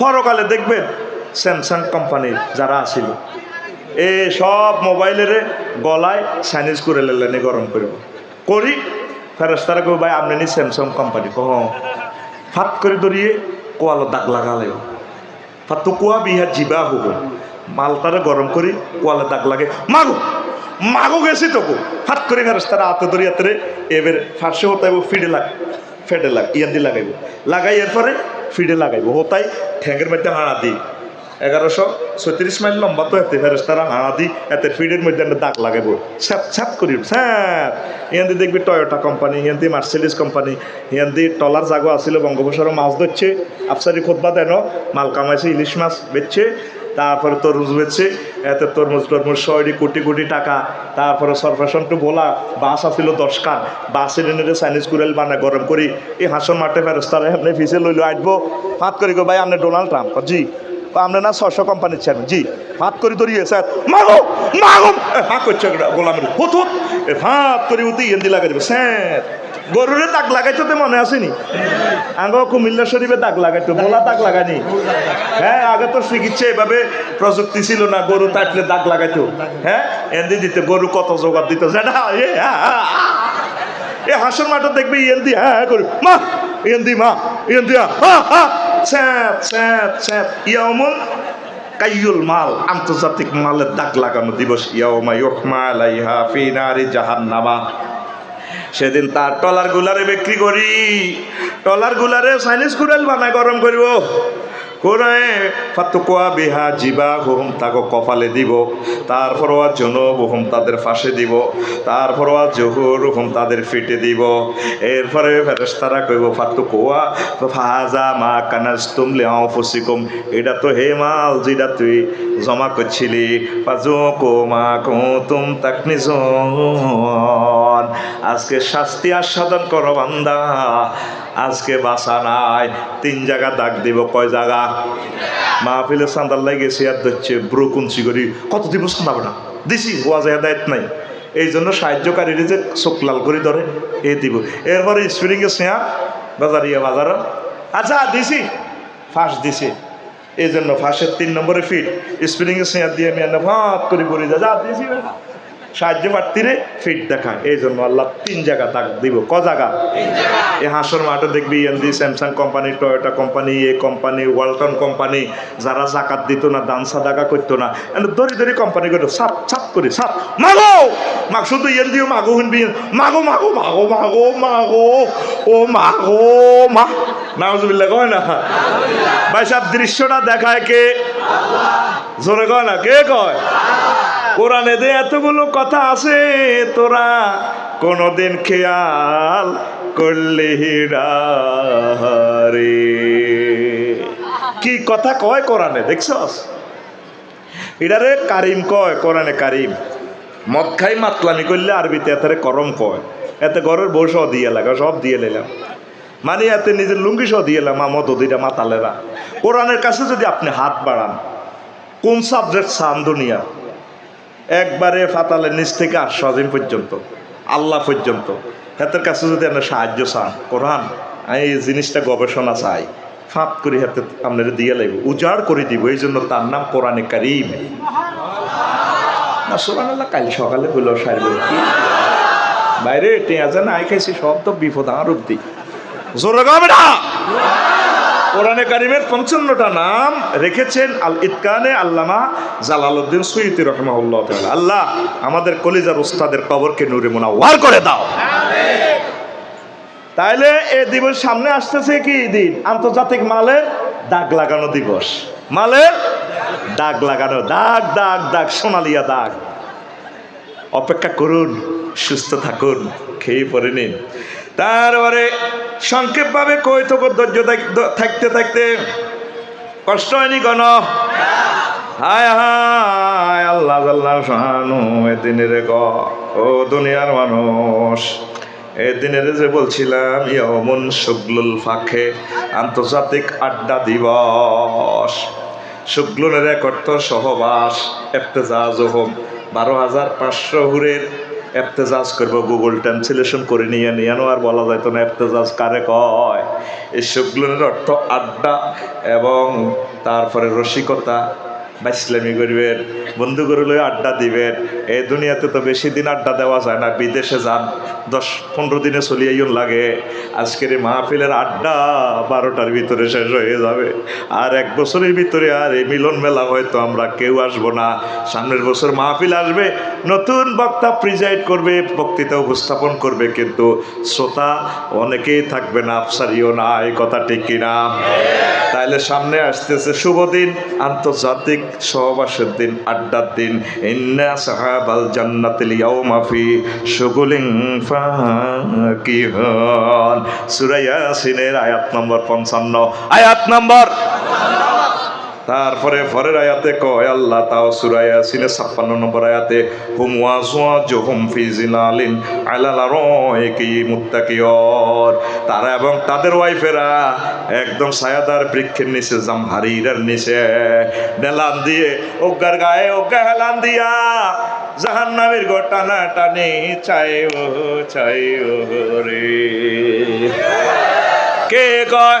পরকালে দেখবেন স্যামসাং কোম্পানির যারা আছিল, এ সব মোবাইলের গলায় সাইনিজ করে লেলেনি গরম করব। করি ফেরস্তারা কেউ ভাই, আপনি নি স্যামসাং কোম্পানি কহ। ফাত করে ধরিয়ে কোয়ালো দাগ লাগালে ফাত তো কুয়া বিহার জিবা হব। মালটারে গরম করি, কোয়ালে দাগ লাগে। মাগো মাগো গেছি তোকে। ফাট করে ফেরস্তারা হাতে ধরি হাতে এবার ফার্সে হতাইব, ফিডে লাগ, ফেডে লাগ ইয়ান দিয়ে লাগাইব। লাগাই এরপরে ফিডে লাগাইব। হতাই ঠ্যাঙ্গের মধ্যে হাড়া দিই এগারোশো ছত্রিশ মাইল লম্বা তো এতে ফেরেস্তারা হাড়া দিই এতে ফিডের মধ্যে একটা দাগ লাগাইব। স্যাপ স্যাপ করি স্যাপ ইয়ান দেখবি টয়োটা কোম্পানি ইয়ান মার্সেলিস কোম্পানি ইয়ান টলার জাগো আসিল বঙ্গোপসাগর মাছ ধরছে। আফসারি খোদবা দেন, মাল কামাইছে ইলিশ মাছ বেচছে। তারপরে তরমুজ বেচছে এতে তরমুজ টরমুজ শয়রি কোটি কোটি টাকা। তারপরে সরফেশন টু বলা, বাস আসছিল দশ কান বাসের এনে চাইনিজ কুড়াল বানা গরম করি। এই হাসন মাঠে ফেরস্তারে আপনি ফিসে লইলো আসব ফাত করি গো ভাই আপনি ডোনাল্ড ট্রাম্প জি। আপনি না ছশো কোম্পানির চেয়ারম্যান জি। ফাত করি ধরিয়ে স্যার। মাগো মাগো! হা করছে গোলামের, হুত হুত। ফাত করি উঠি ইয়েন্দি লাগাই দেবে, স্যার। গরুরে দাগ লাগাইতো তো মনে আসেনি? আগে কুমিল্লা শরীফে দাগ লাগাইতো বলা দাগ লাগানি হ্যাঁ আগে তো চিকিৎসা এভাবে প্রযুক্তি ছিল না, গরু তাটলে দাগ লাগাইতো। হ্যাঁ এন্দি দিতে, গরু কত জোগাড় দিত? যেটা এ হাসর মাঠে দেখবি ইয়েন্দি হ্যাঁ হ্যাঁ করি। মা ইয়েন্দি মা ইয়েন্দি স্যাপ স্যাপ স্যাপ ইয়ামুন কাইয়ুল মাল, আন্তর্জাতিক মালের দাগ লাগানো দিবস। ইয়াওমা ইউহমা আলাইহা ফি নারি জাহান্নামা। সেদিন তার টলার গুলারে বিক্রি করি। টলার গুলারে সাইনিস কুড়াল বানায় গরম করব। করে ফাতুকুয়া বিহা জিবা হুম তাকে কপালে দিব। তারপর জন হুম তাদের ফাঁসে দিব। তারপর জহুর হুম তাদের ফিটে দিব। এরপরে ফেরেস্তারা কইব ফাতুকুয়া ফাজা মা কানাজ তুমলে ফুসিকুম এটা তো হে মাল যেটা তুই জমা করছিলি পাজো কো মা কো তুম তাক নিজন। আজকে শাস্তি আস্বাদন করো বান্দা। আজকে বাসা নাই, তিন জায়গা দাগ দিব, কয় জায়গা? মাহফিলে সান্দার লাগে শেয়ার দিচ্ছে, ব্রো কুঞ্চি করি, কত দিব সান্দাবে না? দিছি ওয়াজে দায়িত্ব নাই। এই জন্য সাহায্যকারীর যে চোখ লাল করে ধরে, এ দিব। এরপরে স্প্রিংয়ে শেয়া বাজারিয়া বাজার। আচ্ছা দিছি। ফার্স্ট দিছি। এই জন্য ফার্স্টের তিন নম্বরে ফিট স্প্রিংয়ে শেয়ার দিয়ে আমি এনে ভাত করে, পড়ি যা। দিছি বেটা। সাহায্য প্রার্থীরে ফিট দেখা এই জন্য আল্লাহ তিন জায়গা তাক দিব। ক জায়গা? এই হাসর মাঠে দেখবি এনদি স্যামসাং কোম্পানি টয়োটা কোম্পানি এ কোম্পানি ওয়ালটন কোম্পানি যারা জাকাত দিত না দান সাদাকা করতো না। এনে দরি দরি কোম্পানি করতো। সাপ সাপ করে সাপ। মাগো! মাগ শুধু এন দিও মাগো শুনবি মাগো মাগো মাগো মাগো মাগো। ও মাগো মা। নাউজুবিল্লাহ কয় না? ভাই সাহেব দৃশ্যটা দেখায় কে? জোরে কয় না? কে কয়? কোরআনে দে এতগুলো কথা আছে, তোরা কোনোদিন খেয়াল করলে রে। কি কথা কয় কোরআনে, দেখছস? এটারে কারিম কয়, কোরআনে কারিম। মদ খাই মাতলামি করলে আরবিতে এতে করম কয়। এতে ঘরের বউ সহ দিয়ে লাগা, সব দিয়ে নিলাম মানে এতে নিজের লুঙ্গি সহ দিয়ে এলাম মদ দুইটা মাতালেরা। কোরআনের কাছে যদি আপনি হাত বাড়ান, কোন সাবজেক্ট চান দুনিয়া? একবারে ফাতালের নিচ থেকে আর পর্যন্ত, আল্লাহ পর্যন্ত। হাতের কাছে যদি আপনি সাহায্য চান, কোরআন এই জিনিসটা গবেষণা চাই ফাঁপ করে হাতে আপনার দিয়ে লাগবে উজাড় করে দিব, এই জন্য তার নাম কোরআনে কারিম। না সোরান আল্লাহ কাল সকালে বলল সারবে কি বাইরে টেঁয়া যেন আই খাইছি, সব তো বিপদ আমার অব্দি জোরে গাবে না কোরআনে কারিমের পঞ্চান্নটা নাম রেখেছেন আল ইতকানে আল্লামা জালালউদ্দিন সুইতি রহমাউল্লাহ আল্লাহ আমাদের কলিজার উস্তাদের কবরকে নূরে মুনাওয়ার করে দাও। তাইলে এ দিবস সামনে আসতেছে কি দিন? আন্তর্জাতিক মালের দাগ লাগানো দিবস। মালের দাগ লাগানো দাগ দাগ দাগ সোনালিয়া দাগ। অপেক্ষা করুন সুস্থ থাকুন খেয়ে পরে নিন। তারপরে সংক্ষেপভাবে কই তো ধৈর্য থাক- থাকতে থাকতে? কষ্ট হয়নি কোন? হায় হায়, আল্লাহ আল্লাহ শাহানু, এদিনের গ ও দুনিয়ার মানুষ। এদিনের যে বলছিলাম ইয়মন শুক্লুল ফাঁকে, আন্তর্জাতিক আড্ডা দিবস। শুক্লুনের এক অর্থ সহবাস, এফতেজাজ হোম। বারো হাজার পাঁচশো হুরের এফতেজাজ করব গুগল ট্রান্সলেশন করে নিয়ে নিয়ে আর বলা যায় তো না এফতেজাজ কারে কয়? এসবগুলোর অর্থ আড্ডা এবং তারপরে রসিকতা। বা ইসলামী গরিবের বন্ধু গরুলে আড্ডা দিবেন। এই দুনিয়াতে তো বেশি দিন আড্ডা দেওয়া যায় না, বিদেশে যান, দশ পনেরো দিনে চলিয়েই লাগে। আজকের এই মাহফিলের আড্ডা বারোটার ভিতরে শেষ হয়ে যাবে। আর এক বছরের ভিতরে আর এই মিলন মেলা হয়তো আমরা কেউ আসব না। সামনের বছর মাহফিল আসবে, নতুন বক্তা প্রিজাইড করবে, বক্তৃতা উপস্থাপন করবে, কিন্তু শ্রোতা অনেকেই থাকবে না, আফসারিও না, এই কথা ঠিক কিনা? তাইলে সামনে আসতেছে শুভ দিন, আন্তর্জাতিক সহবাসের দিন, আড্ডার দিন। ইন্না সাহাবাল জান্নাতিল ইয়াউমাফি শুগুলিন ফাকিহান। সূরা ইয়াসিনের আয়াত নম্বর 55 আয়াত নম্বর! তারপরে পরের আয়াতে কয়, আল্লাহ তাও সূরা ইয়াসিনের 56 নম্বর আয়াতে, হুম ওয়াজওয়াজুহুম ফি জিলালিন আলাল আরাইকি মুত্তাকিয়র তারা এবং তাদের ওয়াইফেরা একদম ছায়াদার বৃক্ষের নিচে, জামহারিরের নিচে ডেলান দিয়ে ওগার গায়ে ওগা হেলান দিয়া, জাহান্নামের গো টানা টানি চাই ও চাই ও রে। কে কয়?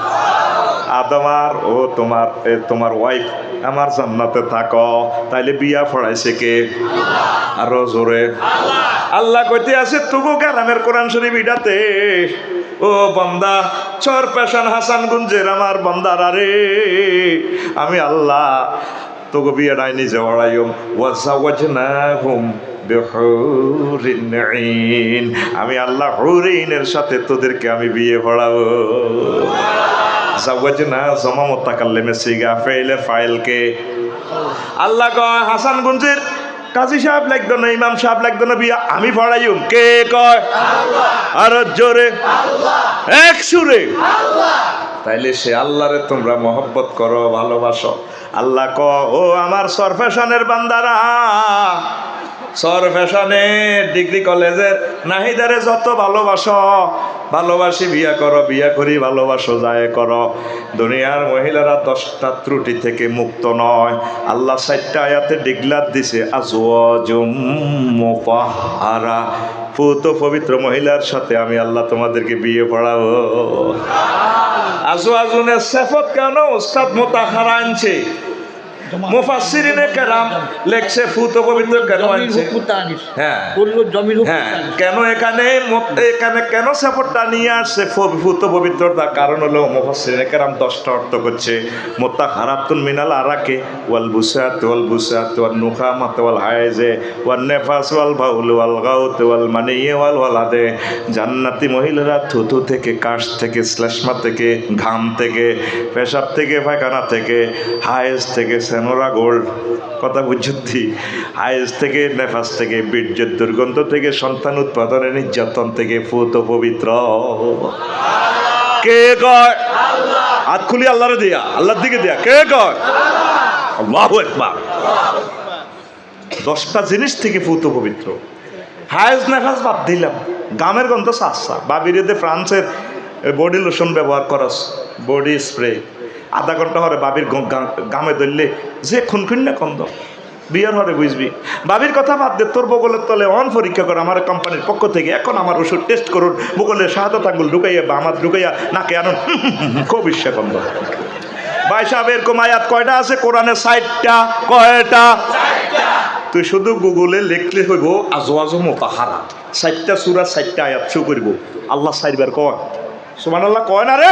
আদমার, ও তোমার তোমার ওয়াইফ আমার জান্নাতে থাকো। তাইলে বিয়া ফড়াইছে কে? আরও জোরে। আল্লাহ কইতে আছে, তবু গ্রামের কোরআন শরীফ ইডাতে। ও বন্দা, চর পেশান হাসান গুঞ্জের আমার বন্দারা রে। আমি আল্লাহ তোকে বিয়ে নাই নিজে হড়াইম ওয়াজাওয়াজনাহুম বিহুরিন আইন আমি আল্লাহ হুরিনের সাথে তোদেরকে আমি বিয়ে পড়াবো জাওয়াজনা জমা মোত্তাকাল্লিমে সিগা ফাইলে ফাইলকে। আল্লাহ কয় হাসান গুঞ্জির কাজী সাহেব লাগতো না ইমাম সাহেব লাগতো না বিয়া আমি পড়াইম। কে কয়? আর জোরে। এক সুরে। তাইলে সে আল্লাহরে তোমরা মহব্বত করো ভালোবাসো। আল্লাহ ক ও আমার সরফেশনের বান্দারা সর ফ্যাশনে ডিগ্রি কলেজের নাহিদারে যত ভালোবাসো ভালোবাসি বিয়া করো বিয়া করি ভালোবাসো যায় করো। দুনিয়ার মহিলারা দশটা ত্রুটি থেকে মুক্ত নয়। আল্লাহ সাইটটা আয়াতে ডিগলার দিছে আজওয়াজুম মুতাহহারা পুত পবিত্র মহিলার সাথে আমি আল্লাহ তোমাদেরকে বিয়ে পড়াবো। আজওয়াজুনের সেফত কেন? উস্তাদ মোতাহারা আনছে। মুফাসসিরিনে কেরাম লেখছে ফুত পবিত্র কেন হ্যাঁ। হ্যাঁ। কেন এখানে এখানে কেন সাপোর্টটা নিয়ে আসছে ফুত পবিত্রতা কারণ হলো মুফাসসিরিনে কেরাম দশটা অর্থ করছে। মোত্তা হারাতুন মিনাল আরাকে ওয়াল বুসাত ওয়াল বুসাত ওয়াল নুখামাত ওয়াল হায়েজে ওয়াল নেফাস ওয়াল বাউল ওয়াল গাউত ওয়াল মানিয়ে ওয়াল ওয়ালাদে। জান্নাতি মহিলারা থুতু থেকে কাশ থেকে শ্লেষ্মা থেকে ঘাম থেকে পেশাব থেকে পায়খানা থেকে হায়েজ থেকে সেনোরা গোল্ড, কথা বুঝছি হায়েজ থেকে নেফাস থেকে বীর্যের দুর্গন্ধ থেকে সন্তান উৎপাদনের নির্যাতন থেকে ফুত পবিত্র। কে কয়? হাত খুলি আল্লাহরে দিয়া, আল্লাহর দিকে দিয়া, কে কয়? আল্লাহু একবার দশটা জিনিস থেকে ফুত পবিত্র। হায়েস নেফাস বাদ দিলাম। গামের গন্ধ সাসা বাবিরিতে ফ্রান্সের বডি লোশন ব্যবহার করস, বডি স্প্রে। আধা ঘণ্টা হরে বাবির গামে ধরলে যে খুনখুন না গন্ধ বিয়ার হরে বুঝবি। বাবির কথা বাদ দে, তোর বগলের তলে অন পরীক্ষা কর, আমার কোম্পানির পক্ষ থেকে। এখন আমার ওষুধ টেস্ট করুন, বগলের শাহাদত আঙ্গুল ঢুকাইয়া বা আমার ঢুকাইয়া নাকে আনুন। খুব ইচ্ছা গন্ধ ভাই সাহেব এরকম আয়াত কয়টা আছে? কোরআনের সাইটটা কয়টা? তুই শুধু গুগলে লিখলে হইব আজো আজো মোতাহারা। চারটা সুরা চারটা আয়াত শো করব। আল্লাহ চাইবার কয়। সুমান আল্লাহ কয় না রে?